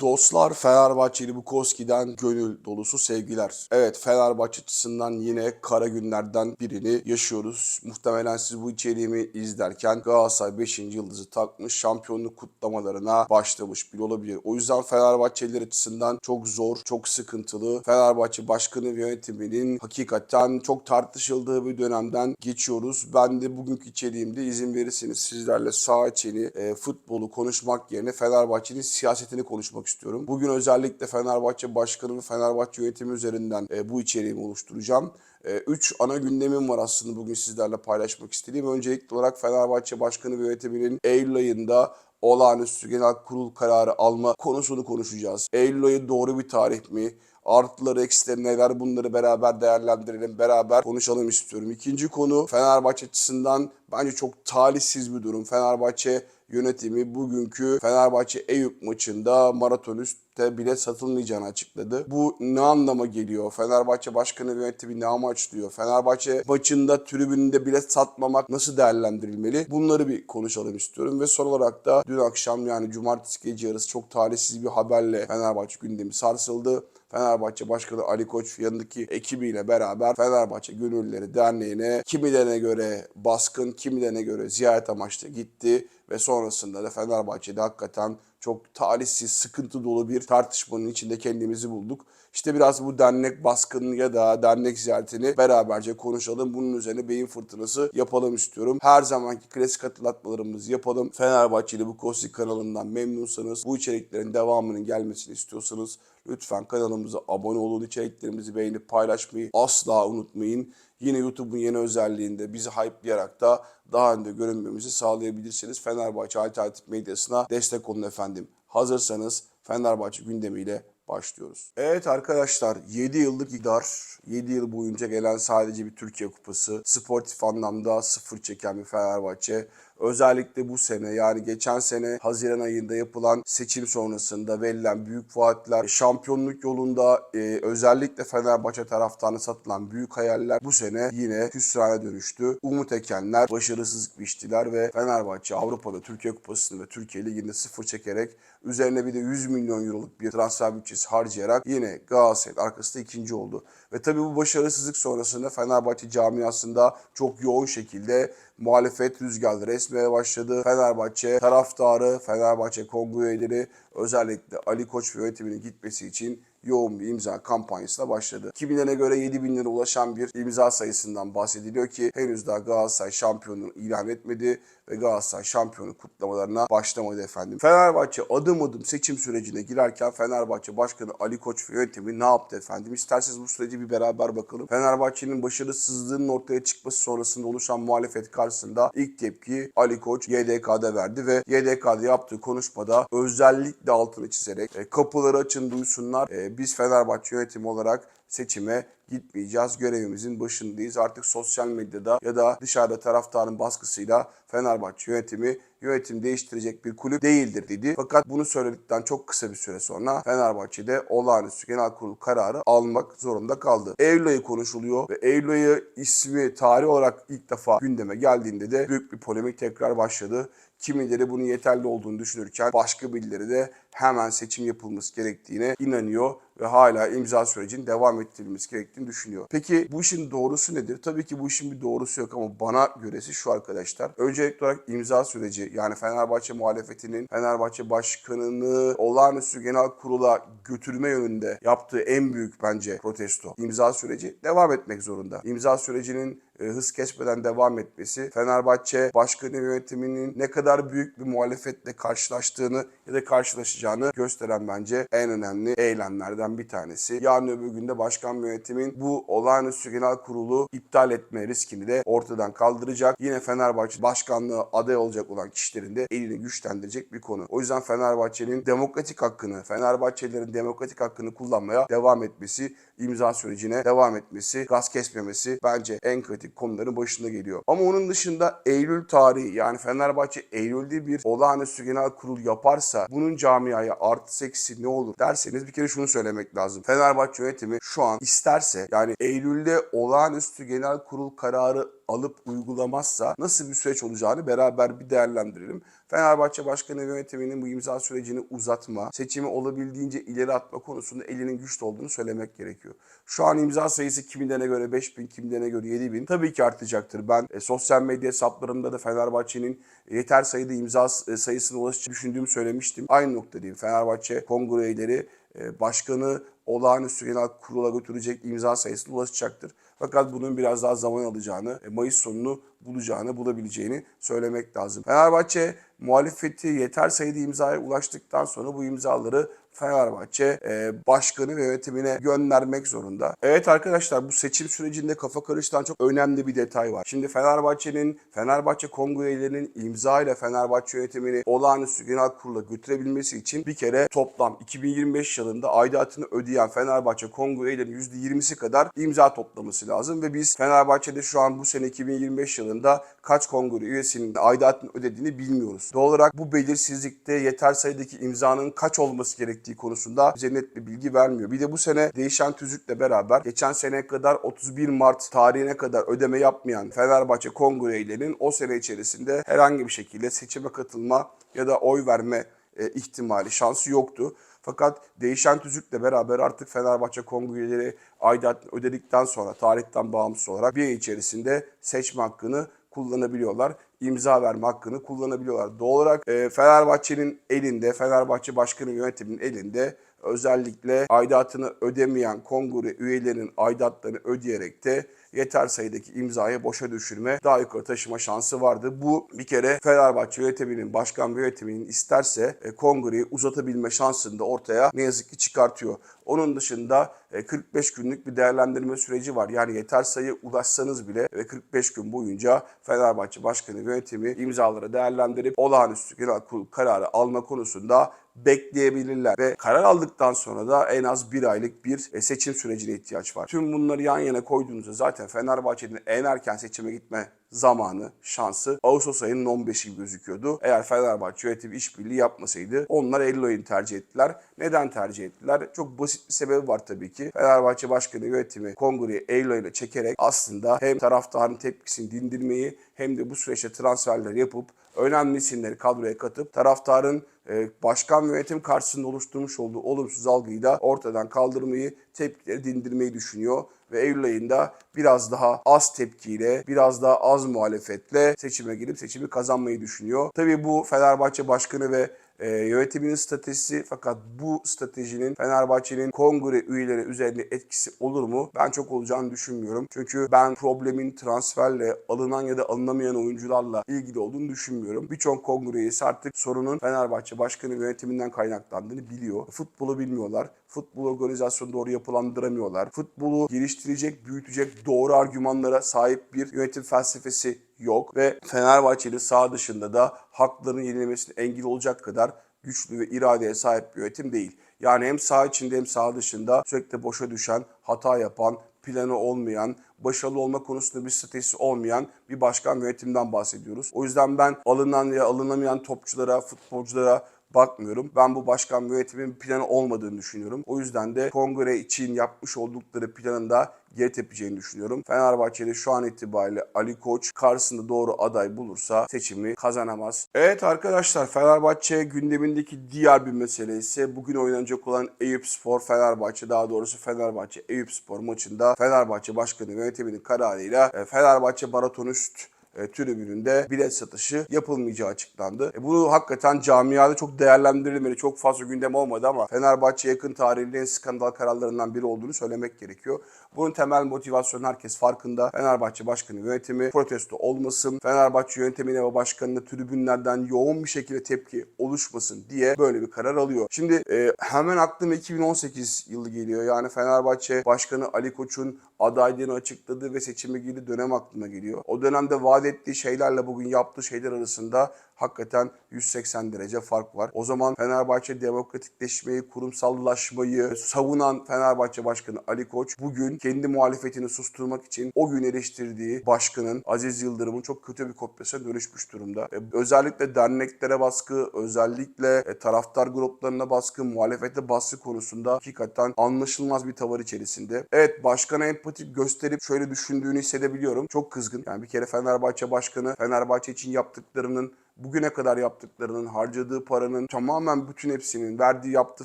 Dostlar Fenerbahçeli Bukowski'den gönül dolusu sevgiler. Evet Fenerbahçe açısından yine kara günlerden birini yaşıyoruz. Muhtemelen siz bu içeriğimi izlerken Galatasaray 5. yıldızı takmış şampiyonluk kutlamalarına başlamış bile olabilir. O yüzden Fenerbahçeliler açısından çok zor, çok sıkıntılı. Fenerbahçe başkanı ve yönetiminin hakikaten çok tartışıldığı bir dönemden geçiyoruz. Ben de bugünkü içeriğimde izin verirseniz sizlerle sağ içini, e, futbolu konuşmak yerine Fenerbahçe'nin siyasetini konuşmak istiyorum. Bugün özellikle Fenerbahçe Başkanı ve Fenerbahçe yönetimi üzerinden e, bu içeriğimi oluşturacağım. E, Üç ana gündemim var aslında bugün sizlerle paylaşmak istediğim. Öncelikli olarak Fenerbahçe Başkanı ve yönetiminin Eylül ayında olağanüstü genel kurul kararı alma konusunu konuşacağız. Eylül ayı doğru bir tarih mi? Artıları, eksileri neler bunları beraber değerlendirelim, beraber konuşalım istiyorum. İkinci konu Fenerbahçe açısından bence çok talihsiz bir durum. Fenerbahçe yönetimi bugünkü Fenerbahçe Eyüp maçında maraton üstte bilet satılmayacağını açıkladı. Bu ne anlama geliyor? Fenerbahçe başkanı ve yönetimi ne amaçlıyor? Fenerbahçe maçında tribününde bilet satmamak nasıl değerlendirilmeli? Bunları bir konuşalım istiyorum ve son olarak da dün akşam yani cumartesi gece yarısı çok talihsiz bir haberle Fenerbahçe gündemi sarsıldı. Fenerbahçe Başkanı Ali Koç yanındaki ekibiyle beraber Fenerbahçe Gönüllüleri Derneği'ne kimilerine göre baskın, kimilerine göre ziyaret amaçlı gitti ve sonrasında da Fenerbahçe'de hakikaten çok talihsiz, sıkıntı dolu bir tartışmanın içinde kendimizi bulduk. İşte biraz bu dernek baskını ya da dernek ziyaretini beraberce konuşalım. Bunun üzerine beyin fırtınası yapalım istiyorum. Her zamanki klasik hatırlatmalarımızı yapalım. Fenerbahçeli bu Kosi kanalından memnunsanız, bu içeriklerin devamının gelmesini istiyorsanız lütfen kanalımıza abone olun. içeriklerimizi beğenip paylaşmayı asla unutmayın. Yine YouTube'un yeni özelliğinde bizi hype'layarak da daha önde görünmemizi sağlayabilirsiniz. Fenerbahçe Alternatif Medyası'na destek olun efendim. Hazırsanız Fenerbahçe gündemiyle başlıyoruz. Evet arkadaşlar 7 yıllık idar, 7 yıl boyunca gelen sadece bir Türkiye Kupası, sportif anlamda sıfır çeken bir Fenerbahçe. Özellikle bu sene yani geçen sene Haziran ayında yapılan seçim sonrasında verilen büyük vaatler, şampiyonluk yolunda e, özellikle Fenerbahçe taraftarına satılan büyük hayaller bu sene yine hüsrana dönüştü. Umut ekenler başarısızlık biçtiler ve Fenerbahçe Avrupa'da Türkiye Kupası'nı ve Türkiye Ligi'nde sıfır çekerek üzerine bir de 100 milyon euroluk bir transfer bütçesi harcayarak yine Galatasaray'ın arkasında ikinci oldu. Ve tabii bu başarısızlık sonrasında Fenerbahçe camiasında çok yoğun şekilde muhalefet rüzgarları esmeye başladı. Fenerbahçe taraftarı, Fenerbahçe kongre üyeleri özellikle Ali Koç ve yönetiminin gitmesi için yoğun bir imza kampanyasına başladı. Kimilerine göre 7 bin lira ulaşan bir imza sayısından bahsediliyor ki henüz daha Galatasaray şampiyonluğunu ilan etmedi ve Galatasaray şampiyonu kutlamalarına başlamadı efendim. Fenerbahçe adım adım seçim sürecine girerken Fenerbahçe Başkanı Ali Koç ve yönetimi ne yaptı efendim? İsterseniz bu süreci bir beraber bakalım. Fenerbahçe'nin başarısızlığının ortaya çıkması sonrasında oluşan muhalefet karşısında ilk tepki Ali Koç YDK'da verdi ve YDK'da yaptığı konuşmada özellikle altını çizerek e, kapıları açın duysunlar. E, biz Fenerbahçe yönetimi olarak seçime gitmeyeceğiz. Görevimizin başındayız. Artık sosyal medyada ya da dışarıda taraftarın baskısıyla Fenerbahçe yönetimi yönetim değiştirecek bir kulüp değildir dedi. Fakat bunu söyledikten çok kısa bir süre sonra Fenerbahçe'de olağanüstü genel kurul kararı almak zorunda kaldı. Ayı konuşuluyor ve ayı ismi tarih olarak ilk defa gündeme geldiğinde de büyük bir polemik tekrar başladı. Kimileri bunun yeterli olduğunu düşünürken başka birileri de hemen seçim yapılması gerektiğine inanıyor ve hala imza sürecinin devam ettirilmesi gerektiğini düşünüyor. Peki bu işin doğrusu nedir? Tabii ki bu işin bir doğrusu yok ama bana göresi şu arkadaşlar. Öncelikli olarak imza süreci yani Fenerbahçe muhalefetinin Fenerbahçe başkanını olağanüstü genel kurula götürme yönünde yaptığı en büyük bence protesto. İmza süreci devam etmek zorunda. İmza sürecinin hız kesmeden devam etmesi, Fenerbahçe başkanı yönetiminin ne kadar büyük bir muhalefetle karşılaştığını ya da karşılaşacağını gösteren bence en önemli eylemlerden bir tanesi. Yarın öbür günde başkan yönetimin bu olağanüstü genel kurulu iptal etme riskini de ortadan kaldıracak. Yine Fenerbahçe başkanlığı aday olacak olan kişilerin de elini güçlendirecek bir konu. O yüzden Fenerbahçe'nin demokratik hakkını, Fenerbahçelilerin demokratik hakkını kullanmaya devam etmesi, imza sürecine devam etmesi, gaz kesmemesi bence en kritik konuların başında geliyor. Ama onun dışında Eylül tarihi yani Fenerbahçe Eylül'de bir olağanüstü genel kurul yaparsa bunun camiaya artı eksi ne olur derseniz bir kere şunu söylemek lazım. Fenerbahçe yönetimi şu an isterse yani Eylül'de olağanüstü genel kurul kararı alıp uygulamazsa nasıl bir süreç olacağını beraber bir değerlendirelim. Fenerbahçe Başkanı ve yönetiminin bu imza sürecini uzatma, seçimi olabildiğince ileri atma konusunda elinin güçlü olduğunu söylemek gerekiyor. Şu an imza sayısı kimilerine göre 5000, kimilerine göre 7000 tabii ki artacaktır. Ben e, sosyal medya hesaplarımda da Fenerbahçe'nin yeter sayıda imza e, sayısına ulaşacağını düşündüğümü söylemiştim. Aynı noktadayım. Fenerbahçe kongre üyeleri e, başkanı olağanüstü genel kurula götürecek imza sayısına ulaşacaktır. Fakat bunun biraz daha zaman alacağını, e, Mayıs sonunu bulacağını, bulabileceğini söylemek lazım. Fenerbahçe muhalefeti yeter sayıda imzaya ulaştıktan sonra bu imzaları Fenerbahçe e, başkanı ve yönetimine göndermek zorunda. Evet arkadaşlar bu seçim sürecinde kafa karıştıran çok önemli bir detay var. Şimdi Fenerbahçe'nin, Fenerbahçe kongre üyelerinin imza ile Fenerbahçe yönetimini olağanüstü genel kurula götürebilmesi için bir kere toplam 2025 yılında aidatını ödeyen Fenerbahçe kongre üyelerinin %20'si kadar imza toplaması lazım ve biz Fenerbahçe'de şu an bu sene 2025 yılında kaç kongre üyesinin aidatını ödediğini bilmiyoruz. Doğal olarak bu belirsizlikte yeter sayıdaki imzanın kaç olması gerektiği konusunda bize net bir bilgi vermiyor. Bir de bu sene değişen tüzükle beraber geçen sene kadar 31 Mart tarihine kadar ödeme yapmayan Fenerbahçe kongre üyelerinin o sene içerisinde herhangi bir şekilde seçime katılma ya da oy verme e, ihtimali, şansı yoktu. Fakat değişen tüzükle beraber artık Fenerbahçe kongre üyeleri aidat ödedikten sonra tarihten bağımsız olarak bir ay içerisinde seçme hakkını kullanabiliyorlar. imza verme hakkını kullanabiliyorlar. Doğal olarak e, Fenerbahçe'nin elinde, Fenerbahçe Başkanı yönetiminin elinde özellikle aidatını ödemeyen kongre üyelerinin aidatlarını ödeyerek de yeter sayıdaki imzayı boşa düşürme, daha yukarı taşıma şansı vardı. Bu bir kere Fenerbahçe yönetiminin, başkan ve yönetiminin isterse e, kongreyi uzatabilme şansını da ortaya ne yazık ki çıkartıyor. Onun dışında e, 45 günlük bir değerlendirme süreci var. Yani yeter sayı ulaşsanız bile ve 45 gün boyunca Fenerbahçe Başkanı yönetimi imzaları değerlendirip olağanüstü genel kurul kararı alma konusunda bekleyebilirler. Ve karar aldıktan sonra da en az bir aylık bir e, seçim sürecine ihtiyaç var. Tüm bunları yan yana koyduğunuzda zaten Fenerbahçe'nin en erken seçime gitme zamanı, şansı Ağustos ayının 15'i gözüküyordu. Eğer Fenerbahçe yönetimi işbirliği yapmasaydı onlar Eylül tercih ettiler. Neden tercih ettiler? Çok basit bir sebebi var tabii ki. Fenerbahçe Başkanı yönetimi kongreyi Eylül ayına çekerek aslında hem taraftarın tepkisini dindirmeyi hem de bu süreçte transferler yapıp önemli isimleri kadroya katıp taraftarın e, başkan yönetim karşısında oluşturmuş olduğu olumsuz algıyı da ortadan kaldırmayı, tepkileri dindirmeyi düşünüyor ve Eylül ayında biraz daha az tepkiyle, biraz daha az muhalefetle seçime girip seçimi kazanmayı düşünüyor. Tabii bu Fenerbahçe Başkanı ve e, yönetiminin stratejisi fakat bu stratejinin Fenerbahçe'nin kongre üyeleri üzerinde etkisi olur mu? Ben çok olacağını düşünmüyorum. Çünkü ben problemin transferle alınan ya da alınamayan oyuncularla ilgili olduğunu düşünmüyorum. Birçok kongre üyesi artık sorunun Fenerbahçe Başkanı yönetiminden kaynaklandığını biliyor. Futbolu bilmiyorlar. Futbol organizasyonu doğru yapılandıramıyorlar. Futbolu geliştirecek, büyütecek doğru argümanlara sahip bir yönetim felsefesi yok ve Fenerbahçe'nin sağ dışında da hakların yenilmesine engel olacak kadar güçlü ve iradeye sahip bir yönetim değil. Yani hem sağ içinde hem sağ dışında sürekli boşa düşen, hata yapan, planı olmayan, başarılı olma konusunda bir stratejisi olmayan bir başkan yönetimden bahsediyoruz. O yüzden ben alınan veya alınamayan topçulara, futbolculara bakmıyorum. Ben bu başkan yönetimin planı olmadığını düşünüyorum. O yüzden de kongre için yapmış oldukları planın da geri tepeceğini düşünüyorum. Fenerbahçe'de şu an itibariyle Ali Koç karşısında doğru aday bulursa seçimi kazanamaz. Evet arkadaşlar Fenerbahçe gündemindeki diğer bir mesele ise bugün oynanacak olan Eyüp Spor Fenerbahçe daha doğrusu Fenerbahçe Eyüp Spor maçında Fenerbahçe Başkanı yönetiminin kararıyla e, Fenerbahçe Maraton Üst e, tribününde bilet satışı yapılmayacağı açıklandı. E, bu hakikaten camiada çok değerlendirilmeli, çok fazla gündem olmadı ama Fenerbahçe yakın tarihinin en skandal kararlarından biri olduğunu söylemek gerekiyor. Bunun temel motivasyonu herkes farkında. Fenerbahçe Başkanı yönetimi protesto olmasın, Fenerbahçe yönetimine ve başkanına tribünlerden yoğun bir şekilde tepki oluşmasın diye böyle bir karar alıyor. Şimdi e, hemen aklıma 2018 yılı geliyor. Yani Fenerbahçe Başkanı Ali Koç'un adaylığını açıkladığı ve seçime girdiği dönem aklıma geliyor. O dönemde vaat ettiği şeylerle bugün yaptığı şeyler arasında hakikaten 180 derece fark var. O zaman Fenerbahçe demokratikleşmeyi, kurumsallaşmayı savunan Fenerbahçe Başkanı Ali Koç bugün kendi muhalefetini susturmak için o gün eleştirdiği başkanın Aziz Yıldırım'ın çok kötü bir kopyasına dönüşmüş durumda. E, özellikle derneklere baskı, özellikle e, taraftar gruplarına baskı, muhalefete baskı konusunda hakikaten anlaşılmaz bir tavır içerisinde. Evet başkana empati gösterip şöyle düşündüğünü hissedebiliyorum. Çok kızgın. Yani bir kere Fenerbahçe Başkanı Fenerbahçe için yaptıklarının bugüne kadar yaptıklarının, harcadığı paranın tamamen bütün hepsinin verdiği yaptığı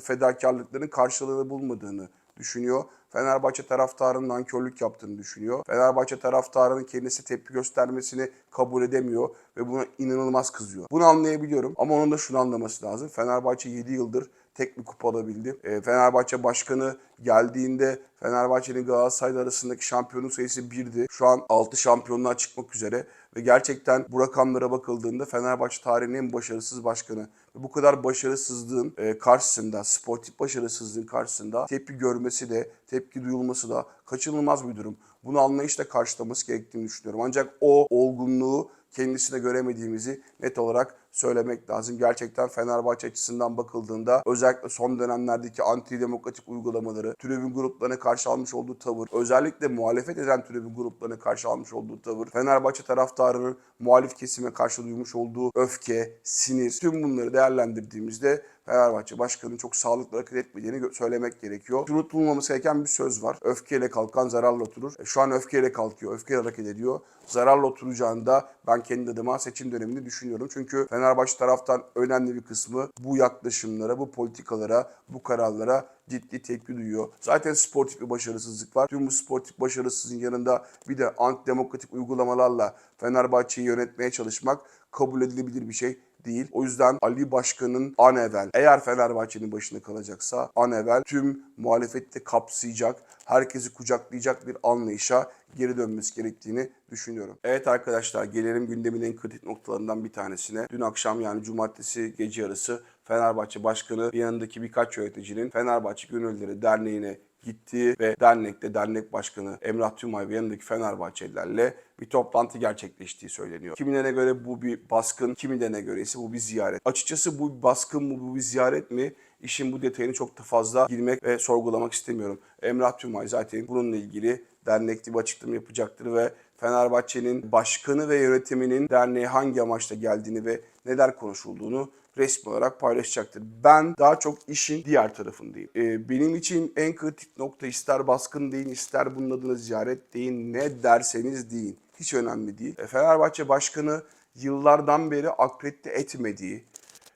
fedakarlıkların karşılığını bulmadığını düşünüyor. Fenerbahçe taraftarının körlük yaptığını düşünüyor. Fenerbahçe taraftarının kendisi tepki göstermesini kabul edemiyor ve buna inanılmaz kızıyor. Bunu anlayabiliyorum ama onun da şunu anlaması lazım. Fenerbahçe 7 yıldır tek bir kupa alabildi. E, Fenerbahçe başkanı geldiğinde Fenerbahçe'nin Galatasaray arasındaki şampiyonluk sayısı 1'di. Şu an 6 şampiyonluğa çıkmak üzere ve gerçekten bu rakamlara bakıldığında Fenerbahçe tarihinin en başarısız başkanı. Ve bu kadar başarısızlığın e, karşısında, sportif başarısızlığın karşısında tepki görmesi de, tepki duyulması da kaçınılmaz bir durum. Bunu anlayışla karşılaması gerektiğini düşünüyorum. Ancak o olgunluğu kendisine göremediğimizi net olarak söylemek lazım. Gerçekten Fenerbahçe açısından bakıldığında özellikle son dönemlerdeki antidemokratik uygulamaları, tribün gruplarına karşı almış olduğu tavır, özellikle muhalefet eden tribün gruplarına karşı almış olduğu tavır, Fenerbahçe taraftarının muhalif kesime karşı duymuş olduğu öfke, sinir, tüm bunları değerlendirdiğimizde Fenerbahçe başkanının çok sağlıklı hareket etmediğini söylemek gerekiyor. Unutulmaması gereken bir söz var. Öfkeyle kalkan zararla oturur. E, şu an öfkeyle kalkıyor, öfkeyle hareket ediyor. Zararla oturacağında ben kendi adıma seçim dönemini düşünüyorum. Çünkü Fenerbahçe taraftan önemli bir kısmı bu yaklaşımlara, bu politikalara, bu kararlara ciddi tepki duyuyor. Zaten sportif bir başarısızlık var. Tüm bu sportif başarısızlığın yanında bir de antidemokratik uygulamalarla Fenerbahçe'yi yönetmeye çalışmak kabul edilebilir bir şey değil. O yüzden Ali Başkan'ın an evvel eğer Fenerbahçe'nin başında kalacaksa an evvel tüm muhalefette kapsayacak, herkesi kucaklayacak bir anlayışa geri dönmesi gerektiğini düşünüyorum. Evet arkadaşlar gelelim gündemin en kritik noktalarından bir tanesine. Dün akşam yani cumartesi gece yarısı Fenerbahçe Başkanı ve yanındaki birkaç yöneticinin Fenerbahçe Gönüllüleri Derneği'ne gittiği ve dernekte dernek başkanı Emrah Tümay ve yanındaki Fenerbahçelilerle bir toplantı gerçekleştiği söyleniyor. Kimilerine göre bu bir baskın, kimilerine göre ise bu bir ziyaret. Açıkçası bu bir baskın mı, bu bir ziyaret mi? İşin bu detayını çok da fazla girmek ve sorgulamak istemiyorum. Emrah Tümay zaten bununla ilgili dernekte bir açıklama yapacaktır ve Fenerbahçe'nin başkanı ve yönetiminin derneğe hangi amaçla geldiğini ve neler konuşulduğunu resmi olarak paylaşacaktır. Ben daha çok işin diğer tarafındayım. Ee, benim için en kritik nokta ister baskın deyin, ister bunun adına ziyaret deyin, ne derseniz deyin. Hiç önemli değil. E, Fenerbahçe Başkanı yıllardan beri akredite etmediği,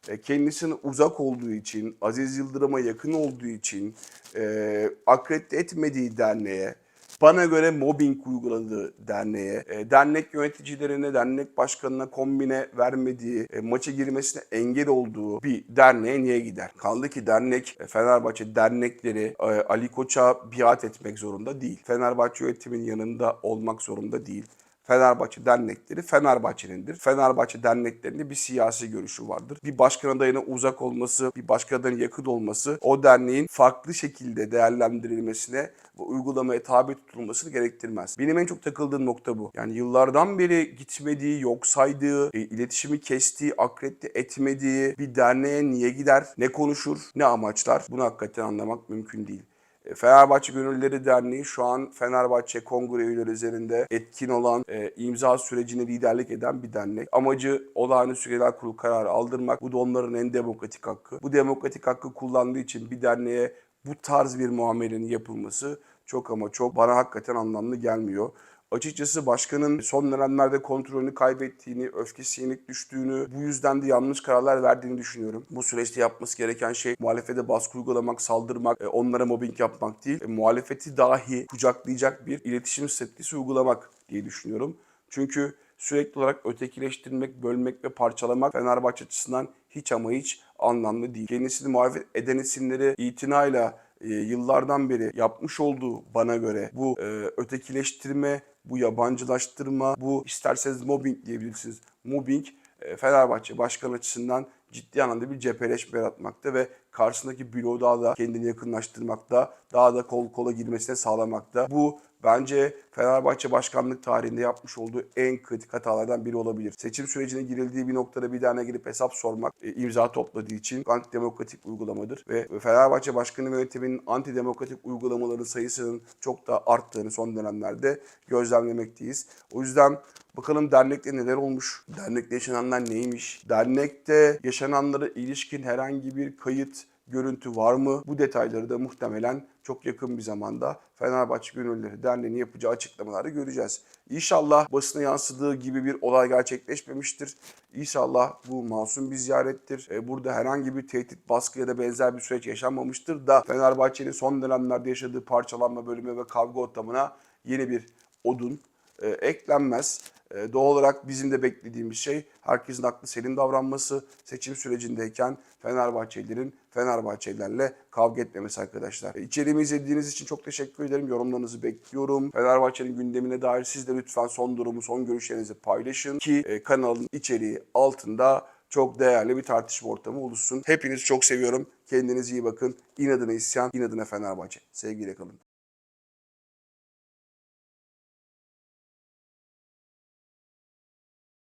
e, kendisine uzak olduğu için, Aziz Yıldırım'a yakın olduğu için e, akredite etmediği derneğe, bana göre mobbing uyguladığı derneğe, dernek yöneticilerine, dernek başkanına kombine vermediği, e, maça girmesine engel olduğu bir derneğe niye gider? Kaldı ki dernek, Fenerbahçe dernekleri Ali Koç'a biat etmek zorunda değil. Fenerbahçe yönetiminin yanında olmak zorunda değil. Fenerbahçe dernekleri Fenerbahçe'nindir. Fenerbahçe derneklerinde bir siyasi görüşü vardır. Bir başkan adayına uzak olması, bir başkan adayına yakın olması o derneğin farklı şekilde değerlendirilmesine ve uygulamaya tabi tutulmasını gerektirmez. Benim en çok takıldığım nokta bu. Yani yıllardan beri gitmediği, yok saydığı, e, iletişimi kestiği, akredite etmediği bir derneğe niye gider, ne konuşur, ne amaçlar bunu hakikaten anlamak mümkün değil. E, Fenerbahçe Gönüllüleri Derneği şu an Fenerbahçe kongre üyeleri üzerinde etkin olan e, imza sürecine liderlik eden bir dernek. Amacı olağanüstü genel kurul kararı aldırmak. Bu da onların en demokratik hakkı. Bu demokratik hakkı kullandığı için bir derneğe bu tarz bir muamelenin yapılması çok ama çok bana hakikaten anlamlı gelmiyor. Açıkçası başkanın son dönemlerde kontrolünü kaybettiğini, öfkesi yenik düştüğünü, bu yüzden de yanlış kararlar verdiğini düşünüyorum. Bu süreçte yapması gereken şey muhalefete baskı uygulamak, saldırmak, e, onlara mobbing yapmak değil, e, muhalefeti dahi kucaklayacak bir iletişim stratejisi uygulamak diye düşünüyorum. Çünkü sürekli olarak ötekileştirmek, bölmek ve parçalamak Fenerbahçe açısından hiç ama hiç anlamlı değil. Kendisini muhalefet eden isimleri itinayla e, yıllardan beri yapmış olduğu bana göre bu e, ötekileştirme, bu yabancılaştırma, bu isterseniz mobbing diyebilirsiniz. Mobbing e, Fenerbahçe başkan açısından ciddi anlamda bir cepheleşme yaratmakta ve karşısındaki bloğu daha da kendini yakınlaştırmakta, daha da kol kola girmesine sağlamakta. Bu bence Fenerbahçe başkanlık tarihinde yapmış olduğu en kritik hatalardan biri olabilir. Seçim sürecine girildiği bir noktada bir derneğe girip hesap sormak e, imza topladığı için antidemokratik uygulamadır. Ve Fenerbahçe Başkanı yönetiminin antidemokratik uygulamaların sayısının çok da arttığını son dönemlerde gözlemlemekteyiz. O yüzden Bakalım dernekte neler olmuş? Dernekte yaşananlar neymiş? Dernekte yaşananlara ilişkin herhangi bir kayıt, görüntü var mı? Bu detayları da muhtemelen çok yakın bir zamanda Fenerbahçe Gönüllüleri Derneği'nin yapacağı açıklamaları göreceğiz. İnşallah basına yansıdığı gibi bir olay gerçekleşmemiştir. İnşallah bu masum bir ziyarettir. E, Burada herhangi bir tehdit, baskı ya da benzer bir süreç yaşanmamıştır da Fenerbahçe'nin son dönemlerde yaşadığı parçalanma bölümü ve kavga ortamına yeni bir odun e, eklenmez. E, doğal olarak bizim de beklediğimiz şey herkesin aklı serin davranması, seçim sürecindeyken Fenerbahçelilerin Fenerbahçelilerle kavga etmemesi arkadaşlar. E, İçeriğimi izlediğiniz için çok teşekkür ederim. Yorumlarınızı bekliyorum. Fenerbahçe'nin gündemine dair siz de lütfen son durumu, son görüşlerinizi paylaşın ki e, kanalın içeriği altında çok değerli bir tartışma ortamı oluşsun. Hepinizi çok seviyorum. Kendinize iyi bakın. İnadına isyan, inadına Fenerbahçe. Sevgiyle kalın.